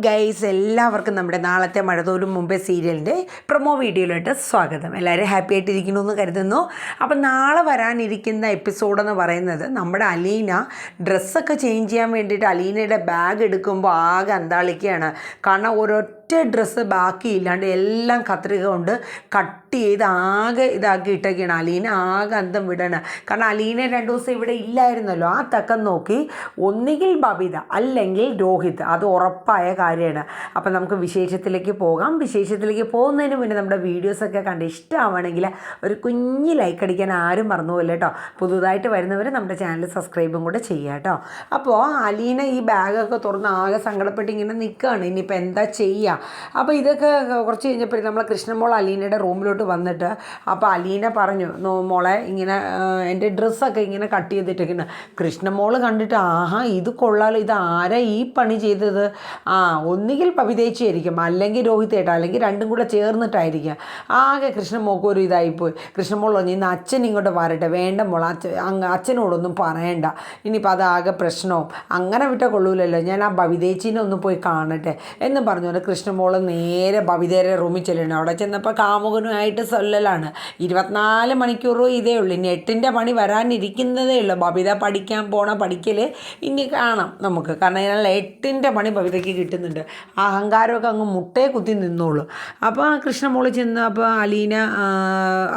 Guys എല്ലാവർക്കും നമ്മുടെ നാളത്തെ മഴതോലും മുമ്പേ സീരിയലിന്റെ പ്രൊമോ വീഡിയോയിലോട്ട് സ്വാഗതം. എല്ലാവരും ഹാപ്പി ആയിട്ടിരിക്കുന്നു എന്ന് കരുതുന്നു. അപ്പം നാളെ വരാനിരിക്കുന്ന എപ്പിസോഡ് എന്ന് പറയുന്നത് നമ്മുടെ അലീന ഡ്രസ്സൊക്കെ ചേഞ്ച് ചെയ്യാൻ വേണ്ടിയിട്ട് അലീനയുടെ ബാഗ് എടുക്കുമ്പോൾ ആകെ അന്താളിക്കുകയാണ് കാരണം ഒരൊറ്റ ഡ്രസ്സ് ബാക്കിയില്ലാണ്ട് എല്ലാം കത്രിക കൊണ്ട് കട്ട് ചെയ്ത് ആകെ ഇതാക്കി ഇട്ടേക്കാണ് അലീന ആകെ അന്തം വിടണം. കാരണം അലീന രണ്ടു ദിവസം ഇവിടെ ഇല്ലായിരുന്നല്ലോ. ആ തക്കം നോക്കി ഒന്നുകിൽ ബബിത അല്ലെങ്കിൽ രോഹിത്. അത് ഉറപ്പായ കാര്യമാണ്. അപ്പം നമുക്ക് വിശേഷത്തിലേക്ക് പോകാം. വിശേഷത്തിലേക്ക് പോകുന്നതിന് മുന്നേ നമ്മുടെ വീഡിയോസൊക്കെ കണ്ട് ഇഷ്ടമാവണമെങ്കിൽ ഒരു കുഞ്ഞ് ലൈക്ക് അടിക്കാൻ ആരും മറന്നുപോലെ കേട്ടോ. പുതുതായിട്ട് വരുന്നവർ നമ്മുടെ ചാനൽ സബ്സ്ക്രൈബും കൂടെ ചെയ്യുക കേട്ടോ. അപ്പോൾ അലീന ഈ ബാഗൊക്കെ തുറന്ന് ആകെ സങ്കടപ്പെട്ട് ഇങ്ങനെ നിൽക്കുകയാണ് ഇനിയിപ്പോൾ എന്താ ചെയ്യുക അപ്പോൾ ഇതൊക്കെ കുറച്ച് കഴിഞ്ഞപ്പോൾ നമ്മൾ കൃഷ്ണമോൾ അലീനയുടെ റൂമിലോട്ട് വന്നിട്ട് അപ്പോൾ അലീന പറഞ്ഞു മോളെ ഇങ്ങനെ എന്റെ ഡ്രസ്സൊക്കെ ഇങ്ങനെ കട്ട് ചെയ്തിട്ടിരിക്കുന്നു കൃഷ്ണമോൾ കണ്ടിട്ട് ആഹാ ഇത് കൊള്ളാലോ ഇത് ആരാ ഈ പണി ചെയ്തത്? ആ ഒന്നുകിൽ പവിതേച്ചിയായിരിക്കും അല്ലെങ്കിൽ രോഹിത് ഏട്ടാ അല്ലെങ്കിൽ രണ്ടും കൂടെ ചേർന്നിട്ടായിരിക്കും. ആകെ കൃഷ്ണമോൾക്ക് ഒരു ഇതായിപ്പോയി കൃഷ്ണമോൾ പറഞ്ഞു ഇന്ന് അച്ഛൻ ഇങ്ങോട്ട് വരട്ടെ വേണ്ട മോൾ അച്ഛൻ അച്ഛനോടൊന്നും പറയണ്ട. ഇനിയിപ്പോൾ അതാകെ പ്രശ്നവും. അങ്ങനെ വിട്ട കൊള്ളൂലല്ലോ ഞാൻ ആ ഭവിതേച്ചിനെ ഒന്ന് പോയി കാണട്ടെ എന്ന് പറഞ്ഞുകൊണ്ട് കൃഷ്ണമോൾ നേരെ ഭവിതയുടെ റൂമിൽ ചെല്ലണം അവിടെ ചെന്നപ്പോൾ കാമുകനുമായിട്ട് സൊല്ലലാണ്. ഇരുപത്തിനാല് മണിക്കൂറും ഇതേ ഉള്ളൂ. ഇനി എട്ടിന്റെ പണി വരാനിരിക്കുന്നതേ ഉള്ളൂ. ബബിത പഠിക്കാൻ പോണ പഠിക്കൽ ഇനി കാണാം നമുക്ക്. കാരണം അതിനുള്ള എട്ടിന്റെ പണി ബബിതയ്ക്ക് കിട്ടുന്നുണ്ട്. അഹങ്കാരമൊക്കെ അങ്ങ് മുട്ടേ കുത്തി നിന്നോളൂ. അപ്പോൾ കൃഷ്ണമോൾ ചെന്ന് അപ്പോൾ അലീന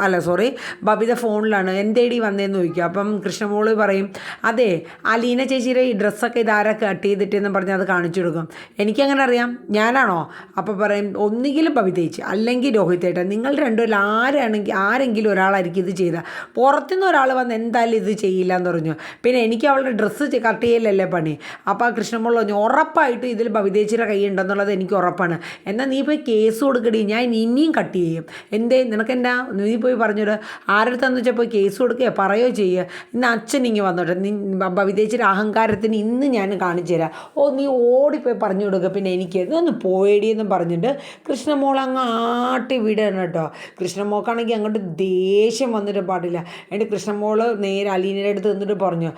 അല്ല സോറി ബബിത ഫോണിലാണ്. എന്തേടി വന്നതെന്ന് ചോദിക്കും. അപ്പം കൃഷ്ണമോൾ പറയും അതെ അലീന ചേച്ചിയുടെ ഈ ഡ്രസ്സൊക്കെ ഇതാരാ കട്ട് ചെയ്തിട്ടെന്ന് പറഞ്ഞ് അത് കാണിച്ചു കൊടുക്കും. എനിക്കങ്ങനെ അറിയാം. ഞാനാണോ? അപ്പോൾ പറയും ഒന്നുകിലും ബബിതേച്ചി അല്ലെങ്കിൽ രോഹിതേട്ടൻ നിങ്ങൾ രണ്ടും ആരാണെങ്കിൽ ആരെങ്കിലും ഒരാളായിരിക്കും ഇത് ചെയ്ത. പുറത്തുനിന്ന് ഒരാൾ വന്ന് എന്തായാലും ഇത് ചെയ്യില്ല എന്ന് പറഞ്ഞു. പിന്നെ എനിക്ക് അവളുടെ ഡ്രസ്സ് കട്ട് ചെയ്യലല്ലേ പണി. അപ്പോൾ ആ കൃഷ്ണമുള്ള പറഞ്ഞു ഉറപ്പായിട്ടും ഇതിൽ ബബിതേച്ചിയുടെ കൈ ഉണ്ടെന്നുള്ളത് എനിക്ക് ഉറപ്പാണ്. എന്നാൽ നീ പോയി കേസ് കൊടുക്കടി ഞാൻ ഇനിയും കട്ട് ചെയ്യും. എന്തേ നിനക്ക് എന്നാ നീ പോയി പറഞ്ഞോട് ആരടുത്താന്ന് വെച്ചാൽ പോയി കേസ് കൊടുക്കുകയോ പറയോ ചെയ്യുക ഇന്ന് അച്ഛൻ ഇങ്ങനെ വന്നോട്ടെ. നീ ബബിതേച്ചിയുടെ അഹങ്കാരത്തിന് ഇന്ന് ഞാൻ കാണിച്ചു തരാം ഓ നീ ഓടിപ്പോയി പറഞ്ഞു കൊടുക്കുക പിന്നെ എനിക്ക്. ഇതൊന്ന് പോയടിയെന്ന് പറഞ്ഞിട്ട് കൃഷ്ണമോൾ അങ്ങ് ആട്ടി വിടണം കേട്ടോ. കൃഷ്ണമോക്കാണെങ്കിൽ അങ്ങോട്ട് ദേഷ്യം വന്നിട്ട് പാടില്ല. എന്നിട്ട് കൃഷ്ണമോൾ നേരെ അലീനയുടെ അടുത്ത് നിന്നിട്ട് പറഞ്ഞു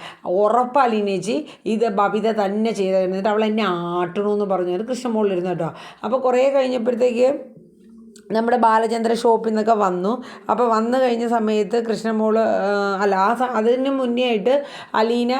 ഉറപ്പ് അലീനേച്ചി ഇത് ബബിത തന്നെ ചെയ്ത എന്നിട്ട് അവൾ എന്നെ ആട്ടണമെന്ന് പറഞ്ഞു. അത് കൃഷ്ണമോളിരുന്നു കേട്ടോ. അപ്പോൾ കുറേ കഴിഞ്ഞപ്പോഴത്തേക്ക് നമ്മുടെ ബാലചന്ദ്ര ഷോപ്പിൽ നിന്നൊക്കെ വന്നു. അപ്പോൾ വന്നു കഴിഞ്ഞ സമയത്ത് കൃഷ്ണമോൾ അല്ല ആ അതിന് മുന്നേ ആയിട്ട് അലീന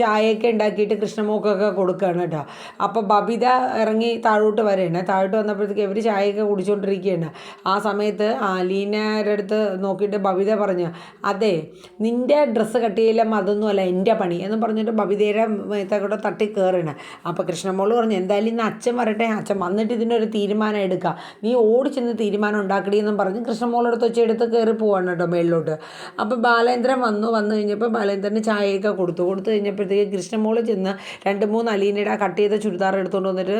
ചായയൊക്കെ ഉണ്ടാക്കിയിട്ട് കൃഷ്ണമോക്കൊക്കെ കൊടുക്കുകയാണ് കേട്ടോ. അപ്പോൾ ബബിത ഇറങ്ങി താഴോട്ട് വരെയാണ് താഴോട്ട് വന്നപ്പോഴത്തേക്ക് ഇവർ ചായയൊക്കെ കുടിച്ചുകൊണ്ടിരിക്കുകയാണ് ആ സമയത്ത് അലീനയുടെ അടുത്ത് നോക്കിയിട്ട് ബബിത പറഞ്ഞു അതെ നിന്റെ ഡ്രസ്സ് കട്ട് ചെയ്യില്ല അതൊന്നുമല്ല എന്റെ പണി എന്ന് പറഞ്ഞിട്ട് ബബിതയുടെ മേത്തക്കൂടെ തട്ടി കയറുകയാണ് അപ്പോൾ കൃഷ്ണമോൾ പറഞ്ഞു എന്തായാലും ഇന്ന് അച്ഛൻ വരട്ടെ അച്ഛൻ വന്നിട്ട് ഇതിനൊരു തീരുമാനം എടുക്കുക നീ ഓടി ചെന്ന് തീരുമാനം ഉണ്ടാക്കടി എന്നും പറഞ്ഞ് കൃഷ്ണമോളെടുത്ത് വെച്ചെടുത്ത് കയറി പോവാണ് കേട്ടോ മേളിലോട്ട്. അപ്പോൾ ബാലേന്ദ്രൻ വന്നു വന്നു കഴിഞ്ഞപ്പോൾ ബാലേന്ദ്രന് ചായയൊക്കെ കൊടുത്തു. കൊടുത്തു കഴിഞ്ഞപ്പോഴത്തേക്ക് കൃഷ്ണമോൾ ചെന്ന് രണ്ട് മൂന്ന് അലീനയുടെ കട്ട് ചെയ്ത ചുരിദാർ എടുത്തുകൊണ്ട് വന്നിട്ട്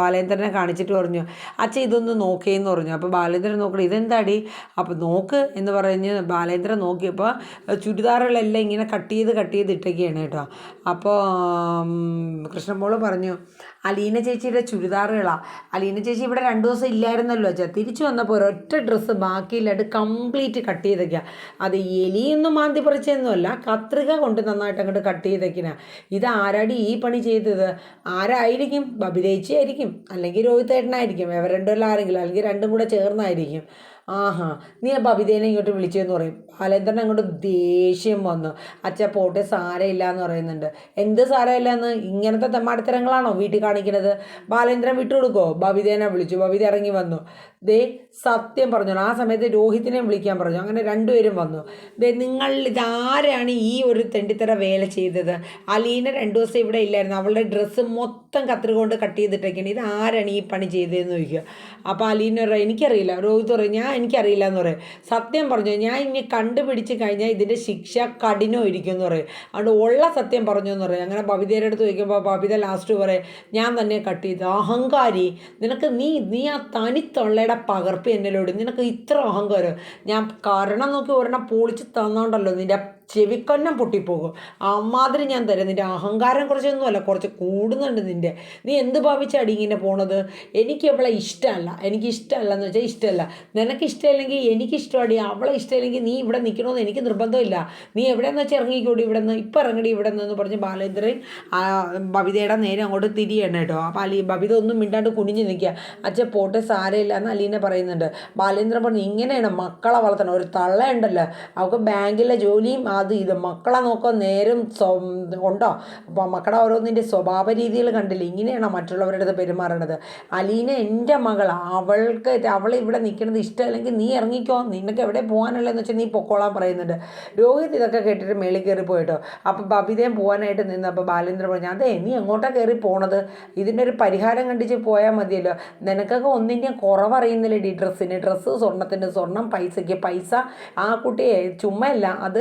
ബാലേന്ദ്രനെ കാണിച്ചിട്ട് പറഞ്ഞു അച്ഛൻ ഇതൊന്ന് നോക്കേന്ന് പറഞ്ഞു. അപ്പോൾ ബാലേന്ദ്രൻ നോക്കണം ഇതെന്താടി? അപ്പോൾ നോക്ക് എന്ന് പറഞ്ഞ് ബാലേന്ദ്രൻ നോക്കിയപ്പോൾ ചുരിദാറുകളെല്ലാം ഇങ്ങനെ കട്ട് ചെയ്ത് കട്ട് ചെയ്ത് ഇട്ടൊക്കെയാണ് കേട്ടോ. അപ്പോൾ കൃഷ്ണമോൾ പറഞ്ഞു അലീന ചേച്ചിയുടെ ചുരിദാറുകളാണ് അലീന ചേച്ചി ഇവിടെ രണ്ട് ദിവസം ഇല്ലായിരുന്നല്ലോ അച്ഛാ തിരിച്ചു വന്നപ്പോൾ ഒരൊറ്റ ഡ്രസ്സ് ബാക്കിയില്ലായിട്ട് കംപ്ലീറ്റ് കട്ട് ചെയ്തൊക്കെയാണ് അത് എലിയൊന്നും മാന്തി പറിച്ചൊന്നുമല്ല കത്രിക കൊണ്ട് നന്നായിട്ട് അങ്ങോട്ട് കട്ട് ചെയ്തൊക്കെയാണ് ഇത് ആരാടി ഈ പണി ചെയ്തത്? ആരായിരിക്കും? ബബിതേച്ചി ആയിരിക്കും. അല്ലെങ്കിൽ രോഹിതേട്ടനായിരിക്കും. ഇവർ രണ്ടുമല്ല ആരെങ്കിലും അല്ലെങ്കിൽ രണ്ടും കൂടെ ചേർന്നായിരിക്കും. ആഹാ നീ ആ ബബിതേനെ ഇങ്ങോട്ട് വിളിച്ചതെന്ന് പറയും. ബാലേന്ദ്രൻ അങ്ങോട്ട് ദേഷ്യം വന്നു. അച്ഛ പോട്ടെ സാരമില്ല എന്ന് പറയുന്നുണ്ട്. എന്ത് സാരമില്ല എന്ന് ഇങ്ങനത്തെ തെമ്മാടിത്തരങ്ങളാണോ വീട്ടിൽ കാണിക്കുന്നത് ബാലേന്ദ്രൻ വിട്ടുകൊടുക്കോ ബബിതേനെ വിളിച്ചു. ബബിത ഇറങ്ങി വന്നു. ദേ സത്യം പറഞ്ഞു ആ സമയത്ത് രോഹിത്തിനെ വിളിക്കാൻ പറഞ്ഞു. അങ്ങനെ രണ്ടുപേരും വന്നു. ദേ നിങ്ങൾ ഇതാരാണ് ഈ ഒരു തെണ്ടിത്തര വേല ചെയ്തത്? അലീന രണ്ടു ദിവസം ഇവിടെ ഇല്ലായിരുന്നു. അവളുടെ ഡ്രസ്സ് മൊത്തം കത്രിക കൊണ്ട് കട്ട് ചെയ്തിട്ടൊക്കെയാണ് ഇത് ആരാണ് ഈ പണി ചെയ്തതെന്ന് ചോദിക്കുക. അപ്പോൾ അലീന പറയും എനിക്കറിയില്ല. രോഹിത് പറയും ഞാൻ എനിക്കറിയില്ല എന്ന് പറയും. സത്യം പറഞ്ഞു ഞാൻ ഇനി കണ്ടുപിടിച്ച് കഴിഞ്ഞാൽ ഇതിന്റെ ശിക്ഷ കഠിനം ഇരിക്കും എന്ന് പറയും. അതുകൊണ്ട് ഉള്ള സത്യം പറഞ്ഞു എന്ന് പറയും. അങ്ങനെ ബബിതയുടെ അടുത്ത് ചോദിക്കുമ്പോൾ ബബിത ലാസ്റ്റ് പറയും ഞാൻ തന്നെ കട്ട് ചെയ്തു അഹങ്കാരി നിനക്ക് നീ നീ ആ തനിത്തൊള്ളയുടെ പകർപ്പ് എന്നിലോട്. നിനക്ക് ഇത്ര അഹങ്കാരം. ഞാൻ കാരണം നോക്കി ഒരെണ്ണം പൊളിച്ച് തന്നോണ്ടല്ലോ നിന്റെ ചെവിക്കൊന്നം പൊട്ടിപ്പോകും. അമ്മാതിരി ഞാൻ തരാം. നിന്റെ അഹങ്കാരം കുറച്ചൊന്നുമല്ല കുറച്ച് കൂടുന്നുണ്ട് നിന്റെ നീ എന്ത് ഭാവിച്ചാടി ഇങ്ങനെ പോണത്? എനിക്ക് അവളെ ഇഷ്ടമല്ല. എനിക്ക് ഇഷ്ടമല്ല എന്ന് വെച്ചാൽ ഇഷ്ടമല്ല. നിനക്ക് ഇഷ്ടമല്ലെങ്കിൽ എനിക്ക് ഇഷ്ടമാടി. അവളെ ഇഷ്ടമില്ലെങ്കിൽ നീ ഇവിടെ നിൽക്കണമെന്ന് എനിക്ക് നിർബന്ധമില്ല. നീ എവിടെയെന്ന് വെച്ചാൽ ഇറങ്ങിക്കൂടി ഇവിടെ നിന്ന് ഇപ്പം ഇറങ്ങി ഇവിടെ നിന്ന് പറഞ്ഞ് ബാലേന്ദ്രൻ ആ ബബിതയുടെ നേരെ അങ്ങോട്ട് തിരിയണം കേട്ടോ. അപ്പോൾ അലി ബബിത ഒന്നും മിണ്ടാണ്ട് കുനിഞ്ഞ് നിൽക്കുക. അച്ഛൻ പോട്ടെ സാരമില്ല എന്ന് അലീനെ പറയുന്നുണ്ട്. ബാലേന്ദ്രൻ പറഞ്ഞു ഇങ്ങനെയാണ് മക്കളെ വളർത്തണം ഒരു തള്ളയുണ്ടല്ലോ. അവൾക്ക് ബാങ്കിലെ ജോലിയും അത് ഇത് മക്കളെ നോക്കാൻ നേരം ഉണ്ടോ? അപ്പോൾ മക്കളെ ഓരോന്നിന്റെ സ്വഭാവ രീതികൾ കണ്ടില്ല? ഇങ്ങനെയാണോ മറ്റുള്ളവരുടെ അടുത്ത് പെരുമാറേണ്ടത് അലീന എന്റെ മകൾ അവൾക്ക് അവൾ ഇവിടെ നിൽക്കുന്നത് ഇഷ്ടമല്ലെങ്കിൽ നീ ഇറങ്ങിക്കോ. നിനക്ക് എവിടെ പോകാനുള്ളതെന്ന് വെച്ചാൽ നീ പൊക്കോളാൻ പറയുന്നുണ്ട്. രോഹിത് ഇതൊക്കെ കേട്ടിട്ട് മേളിൽ കയറി പോയിട്ടോ. അപ്പോൾ ബബിതയും പോകാനായിട്ട് നിന്ന് അപ്പോൾ ബാലേന്ദ്രൻ പറഞ്ഞു അതെ നീ എങ്ങോട്ടാണ് കയറി പോണത്? ഇതിന്റെ ഒരു പരിഹാരം കണ്ടിച്ച് പോയാൽ മതിയല്ലോ. നിനക്കൊക്കെ ഒന്നിന്റെയും കുറവറിയുന്നില്ല ഡി ഡ്രസ്സിന്. ഡ്രസ്സ് സ്വർണത്തിന്റെ സ്വർണം പൈസയ്ക്ക് പൈസ. ആ കുട്ടിയെ ചുമ്മല്ല അത്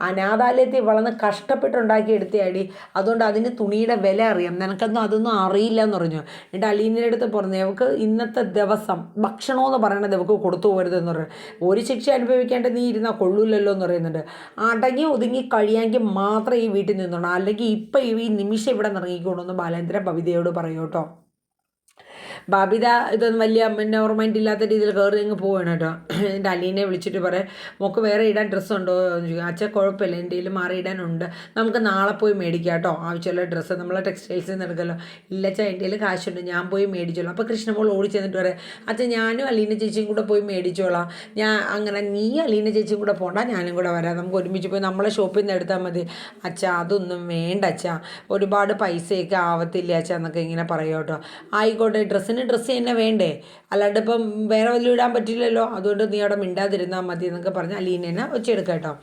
അനാഥാലയത്തിൽ വളർന്ന് കഷ്ടപ്പെട്ടുണ്ടാക്കി എടുത്തയാടി അതുകൊണ്ട് അതിന് തുണിയുടെ വില അറിയാം. നിനക്കൊന്നും അതൊന്നും അറിയില്ല എന്ന് പറഞ്ഞു. എന്നിട്ട് അലീനയുടെ അടുത്ത് പറഞ്ഞു അവൾക്ക് ഇന്നത്തെ ദിവസം ഭക്ഷണമെന്ന് പറയണത് അവൾക്ക് കൊടുത്തു പോകരുതെന്ന് പറഞ്ഞു. ഒരു ശിക്ഷ അനുഭവിക്കേണ്ട നീ ഇരുന്നാൽ കൊള്ളൂലല്ലോ എന്ന് പറയുന്നുണ്ട്. അടങ്ങി ഒതുങ്ങി കഴിയാമെങ്കിൽ മാത്രമേ ഈ വീട്ടിൽ നിന്നോണം. അല്ലെങ്കിൽ ഇപ്പം ഈ നിമിഷം ഇവിടെ നിറങ്ങിക്കൊണ്ടെന്ന് ബാലേന്ദ്രൻ ഭവിതയോട് പറയൂ കേട്ടോ. ബബിത ഇതൊന്നും വലിയ നോർമൈൻഡ് ഇല്ലാത്ത രീതിയിൽ കയറി അങ്ങ് പോവാണ് കേട്ടോ. എന്റെ അലീനെ വിളിച്ചിട്ട് പറയാം മോക്ക് വേറെ ഇടാൻ ഡ്രസ്സ് ഉണ്ടോ എന്ന് ചോദിക്കും. അച്ഛൻ കുഴപ്പമില്ല എന്റെ കയ്യിൽ മാറി ഇടാനുണ്ട്. നമുക്ക് നാളെ പോയി മേടിക്കാം കേട്ടോ ആവശ്യമുള്ള ഡ്രസ്സ് നമ്മളെ ടെക്സ്റ്റൈൽസിൽ നിന്ന് എടുക്കല്ലോ. ഇല്ല അച്ഛാ എന്റെ കയ്യിൽ കാശുണ്ട് ഞാൻ പോയി മേടിച്ചോളാം. അപ്പോൾ കൃഷ്ണമോൾ ഓടി ചെന്നിട്ട് പറയാം അച്ഛൻ ഞാനും അലീന ചേച്ചിയും കൂടെ പോയി മേടിച്ചോളാം. ഞാൻ അങ്ങനെ നീ അലീന ചേച്ചിയും കൂടെ പോണ്ട ഞാനും കൂടെ വരാം. നമുക്ക് ഒരുമിച്ച് പോയി നമ്മളെ ഷോപ്പിൽ നിന്ന് എടുത്താൽ മതി. അച്ഛാ അതൊന്നും വേണ്ട അച്ഛാ. ഒരുപാട് പൈസയൊക്കെ ആവത്തില്ല അച്ഛാ എന്നൊക്കെ ഇങ്ങനെ പറയും കേട്ടോ. ആയിക്കോട്ടെ ഡ്രസ്സിന് ഡ്രസ്സ് തന്നെ വേണ്ടേ? അല്ലാണ്ട് ഇപ്പം വേറെ വല്ലതും ഇടാൻ പറ്റില്ലല്ലോ. അതുകൊണ്ട് നീ അവിടെ മിണ്ടാതിരുന്നാൽ മതി എന്നൊക്കെ പറഞ്ഞ് അലീന തന്നെ വെച്ചെടുക്കുക കേട്ടോ.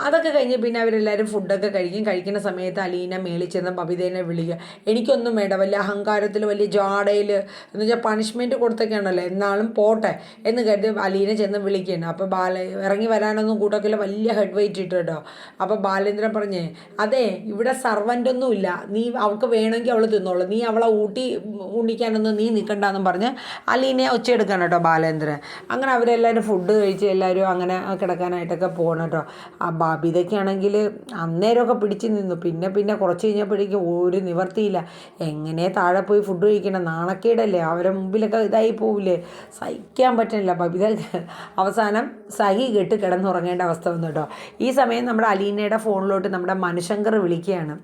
അതൊക്കെ കഴിഞ്ഞ് പിന്നെ അവരെല്ലാവരും ഫുഡൊക്കെ കഴിക്കും. കഴിക്കുന്ന സമയത്ത് അലീന മേളിൽ ചെന്ന് ബബിതേനെ വിളിക്കുക. എനിക്കൊന്നും വേണ്ട. വലിയ അഹങ്കാരത്തിൽ വലിയ ജാടയിൽ എന്ന് വെച്ചാൽ പണിഷ്മെന്റ് കൊടുത്തൊക്കെയാണല്ലോ. എന്നാലും പോട്ടെ എന്ന് കരുതി അലീന ചെന്ന് വിളിക്കുകയാണ്. അപ്പോൾ ബാല ഇറങ്ങി വരാനൊന്നും കൂട്ടൊക്കെ വലിയ ഹെഡ് വെയിറ്റ് ഇട്ട് കേട്ടോ. അപ്പോൾ ബാലേന്ദ്രൻ പറഞ്ഞേ അതെ ഇവിടെ സർവന്റൊന്നും ഒന്നുമില്ല. നീ അവൾക്ക് വേണമെങ്കിൽ അവൾ തിന്നോളൂ. നീ അവളെ ഊട്ടി ഉണ്ണിക്കാനൊന്നും നീ നിൽക്കണ്ടെന്നും പറഞ്ഞ് അലീനെ ഒച്ചയെടുക്കാണ് കേട്ടോ ബാലേന്ദ്രൻ. അങ്ങനെ അവരെല്ലാവരും ഫുഡ് കഴിച്ച് എല്ലാവരും അങ്ങനെ കിടക്കാനായിട്ടൊക്കെ പോകണം കേട്ടോ. ആ ബബിതയ്ക്കാണെങ്കിൽ അന്നേരമൊക്കെ പിടിച്ച് നിന്നു. പിന്നെ പിന്നെ കുറച്ച് കഴിഞ്ഞപ്പോഴേക്കും ഒരു നിവർത്തിയില്ല. എങ്ങനെ താഴെ പോയി ഫുഡ് കഴിക്കണം? നാണക്കേടല്ലേ? അവരെ മുമ്പിലൊക്കെ ഇതായി പോവില്ലേ? സഹിക്കാൻ പറ്റണില്ല ബബിത അവസാനം സഹി കെട്ട് കിടന്നുറങ്ങേണ്ട അവസ്ഥ വന്നു കേട്ടോ. ഈ സമയം നമ്മുടെ അലീനയുടെ ഫോണിലോട്ട് നമ്മുടെ മനുശങ്കർ വിളിക്കുകയാണ്.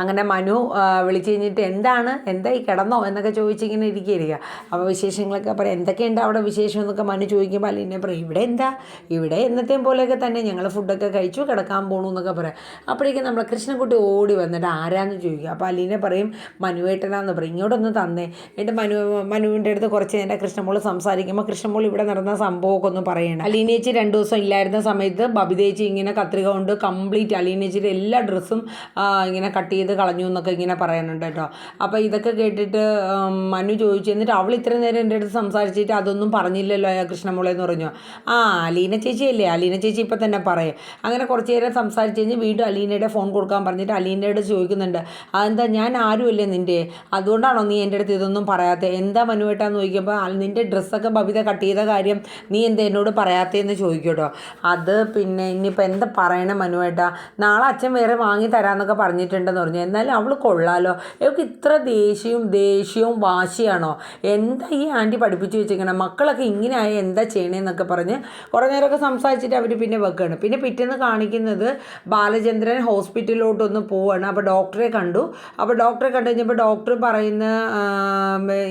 അങ്ങനെ മനു വിളിച്ചു കഴിഞ്ഞിട്ട് എന്താണ്? എന്താ ഈ കിടന്നോ? എന്നൊക്കെ ചോദിച്ചിങ്ങനെ ഇരിക്കുക അപ്പോൾ വിശേഷങ്ങളൊക്കെ പറയാം എന്തൊക്കെയുണ്ട് അവിടെ വിശേഷം? എന്നൊക്കെ മനു ചോദിക്കുമ്പോൾ അല്ലെ പറയും ഇവിടെ എന്താ? ഇവിടെ എന്നത്തെയും പോലെയൊക്കെ തന്നെ. ഞങ്ങൾ ഫുഡൊക്കെ കഴിച്ചു കിടക്കാൻ പോണു എന്നൊക്കെ പറയാം. അപ്പോഴേക്കും നമ്മൾ കൃഷ്ണൻകുട്ടി ഓടി വന്നിട്ട് ആരാന്ന് ചോദിക്കുക അപ്പോൾ അലീനെ പറയും മനുവേട്ടനാന്ന് പറയും ഇങ്ങോട്ടൊന്ന് തന്നേ. എന്നിട്ട് മനു മനുവിന്റെ അടുത്ത് കുറച്ച് നേരം കൃഷ്ണമോൾ സംസാരിക്കുമ്പോൾ കൃഷ്ണമോൾ ഇവിടെ നടന്ന സംഭവമൊക്കെ ഒന്ന് പറയണം. അലീനേച്ചി രണ്ട് ദിവസം ഇല്ലായിരുന്ന സമയത്ത് ബബിതേച്ചി ഇങ്ങനെ കത്രിക കൊണ്ട് കംപ്ലീറ്റ് അലീനേച്ചിയുടെ എല്ലാ ഡ്രസ്സും ഇങ്ങനെ കട്ട് കളഞ്ഞു എന്നൊക്കെ ഇങ്ങനെ പറയുന്നുണ്ട് കേട്ടോ. അപ്പോൾ ഇതൊക്കെ കേട്ടിട്ട് മനു ചോദിച്ചു. എന്നിട്ട് അവൾ ഇത്ര നേരം എന്റെ അടുത്ത് സംസാരിച്ചിട്ട് അതൊന്നും പറഞ്ഞില്ലല്ലോ കൃഷ്ണമോളെ എന്ന് പറഞ്ഞു. ആ അലീന ചേച്ചിയല്ലേ? അലീന ചേച്ചി ഇപ്പം തന്നെ പറയും. അങ്ങനെ കുറച്ച് നേരം സംസാരിച്ച് കഴിഞ്ഞ് വീണ്ടും അലീനയുടെ ഫോൺ കൊടുക്കാൻ പറഞ്ഞിട്ട് അലീനയോട് ചോദിക്കുന്നുണ്ട്. അതെന്താ ഞാൻ ആരുമല്ലേ നിന്റെ അതുകൊണ്ടാണോ നീ എന്റെ അടുത്ത് ഇതൊന്നും പറയാത്തത് എന്താ മനുവേട്ടാന്ന് ചോദിക്കുമ്പോൾ "ആ, നിന്റെ ഡ്രസ്സൊക്കെ ബബിത കട്ട് ചെയ്ത കാര്യം നീ എന്താ എന്നോട് പറയാത്തതെന്ന് ചോദിക്കും കേട്ടോ. അത് പിന്നെ ഇനിയിപ്പോൾ എന്താ പറയണേ മനുവേട്ടാ നാളെ അച്ഛൻ വേറെ വാങ്ങി തരാമെന്നൊക്കെ പറഞ്ഞിട്ടുണ്ടെന്ന് പറഞ്ഞു. എന്നാലും അവൾ കൊള്ളാലോ. അവൾക്ക് ഇത്ര ദേഷ്യവും ദേഷ്യവും വാശിയാണോ? എന്താ ഈ ആന്റി പഠിപ്പിച്ച് വെച്ചിരിക്കണം? മക്കളൊക്കെ ഇങ്ങനെ ആയ എന്താ ചെയ്യണേന്നൊക്കെ പറഞ്ഞ് കുറേ നേരമൊക്കെ സംസാരിച്ചിട്ട് അവർ പിന്നെ വെക്കുകയാണ്. പിന്നെ പിറ്റേന്ന് കാണിക്കുന്നത് ബാലചന്ദ്രൻ ഹോസ്പിറ്റലിലോട്ടൊന്ന് പോവുകയാണ് അപ്പോൾ ഡോക്ടറെ കണ്ടു. അപ്പോൾ ഡോക്ടറെ കണ്ടു കഴിഞ്ഞപ്പോൾ ഡോക്ടർ പറയുന്ന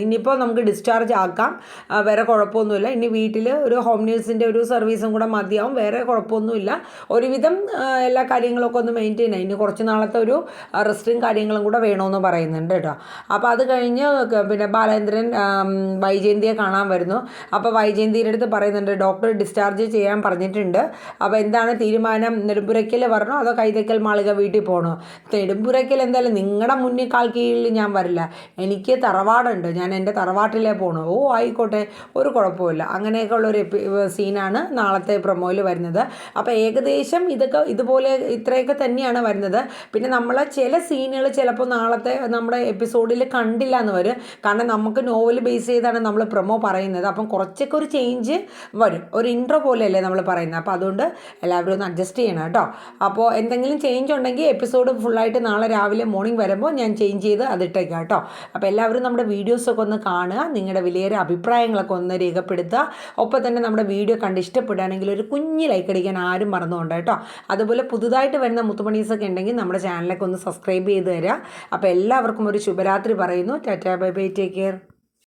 ഇനിയിപ്പോൾ നമുക്ക് ഡിസ്ചാർജ് ആക്കാം. വേറെ കുഴപ്പമൊന്നുമില്ല. ഇനി വീട്ടിൽ ഒരു ഹോം നേഴ്സിന്റെ ഒരു സർവീസും കൂടെ മതിയാവും. വേറെ കുഴപ്പമൊന്നുമില്ല. ഒരുവിധം എല്ലാ കാര്യങ്ങളൊക്കെ ഒന്ന് മെയിന്റെയിൻ ആയി. ഇനി കുറച്ച് നാളത്തെ ഒരു റെസ്റ്റും കാര്യങ്ങളും കൂടെ വേണമെന്ന് പറയുന്നുണ്ട് കേട്ടോ. അപ്പോൾ അത് കഴിഞ്ഞ് പിന്നെ ബാലേന്ദ്രൻ വൈജയന്തിയെ കാണാൻ വരുന്നു. അപ്പോൾ വൈജയന്തിയുടെ അടുത്ത് പറയുന്നുണ്ട് ഡോക്ടർ ഡിസ്ചാർജ് ചെയ്യാൻ പറഞ്ഞിട്ടുണ്ട്. അപ്പോൾ എന്താണ് തീരുമാനം? നെടുമ്പുരയ്ക്കൽ വരണോ അതോ കൈതക്കൽ മാളിക വീട്ടിൽ പോകണോ നെടുമ്പുരയ്ക്കൽ എന്തായാലും നിങ്ങളുടെ മുന്നിൽ കാൽ കീഴിൽ ഞാൻ വരില്ല. എനിക്ക് തറവാടുണ്ട്. ഞാൻ എന്റെ തറവാട്ടിലേ പോകണോ ഓ ആയിക്കോട്ടെ. ഒരു കുഴപ്പമില്ല അങ്ങനെയൊക്കെ ഉള്ളൊരു സീനാണ് നാളത്തെ പ്രൊമോയിൽ വരുന്നത്. അപ്പോൾ ഏകദേശം ഇതൊക്കെ ഇതുപോലെ ഇത്രയൊക്കെ തന്നെയാണ് വരുന്നത്. പിന്നെ നമ്മൾ ചില സീനുകൾ ചിലപ്പോൾ നാളത്തെ നമ്മുടെ എപ്പിസോഡിൽ കണ്ടില്ല എന്ന് വരും കാരണം നമുക്ക് നോവൽ ബേസ് ചെയ്താണ് നമ്മൾ പ്രൊമോ പറയുന്നത്. അപ്പം കുറച്ചൊക്കെ ഒരു ചേഞ്ച് വരും. ഒരു ഇൻട്രോ പോലെയല്ലേ നമ്മൾ പറയുന്നത്. അപ്പോൾ അതുകൊണ്ട് എല്ലാവരും ഒന്ന് അഡ്ജസ്റ്റ് ചെയ്യണം കേട്ടോ. അപ്പോൾ എന്തെങ്കിലും ചേഞ്ച് ഉണ്ടെങ്കിൽ എപ്പിസോഡ് ഫുള്ളായിട്ട് നാളെ രാവിലെ മോർണിംഗ് വരുമ്പോൾ ഞാൻ ചേഞ്ച് ചെയ്ത് അതിട്ടേക്കാം കേട്ടോ. അപ്പോൾ എല്ലാവരും നമ്മുടെ വീഡിയോസൊക്കെ ഒന്ന് കാണുക. നിങ്ങളുടെ വിലയേറെ അഭിപ്രായങ്ങളൊക്കെ ഒന്ന് രേഖപ്പെടുത്തുക. ഒപ്പം തന്നെ നമ്മുടെ വീഡിയോ കണ്ട് ഇഷ്ടപ്പെടുകയാണെങ്കിൽ ഒരു കുഞ്ഞ് ലൈക്ക് അടിക്കാൻ ആരും മറന്നുകൊണ്ട് കേട്ടോ. അതുപോലെ പുതുതായിട്ട് വരുന്ന മുത്തുമണീസൊക്കെ ഉണ്ടെങ്കിൽ നമ്മുടെ ചാനലൊക്കെ ഒന്ന് സബ്സ്ക്രൈബ് ചെയ്ത് തരാം. അപ്പോൾ എല്ലാവർക്കും ഒരു ശുഭരാത്രി പറയുന്നു. Tata bye bye take care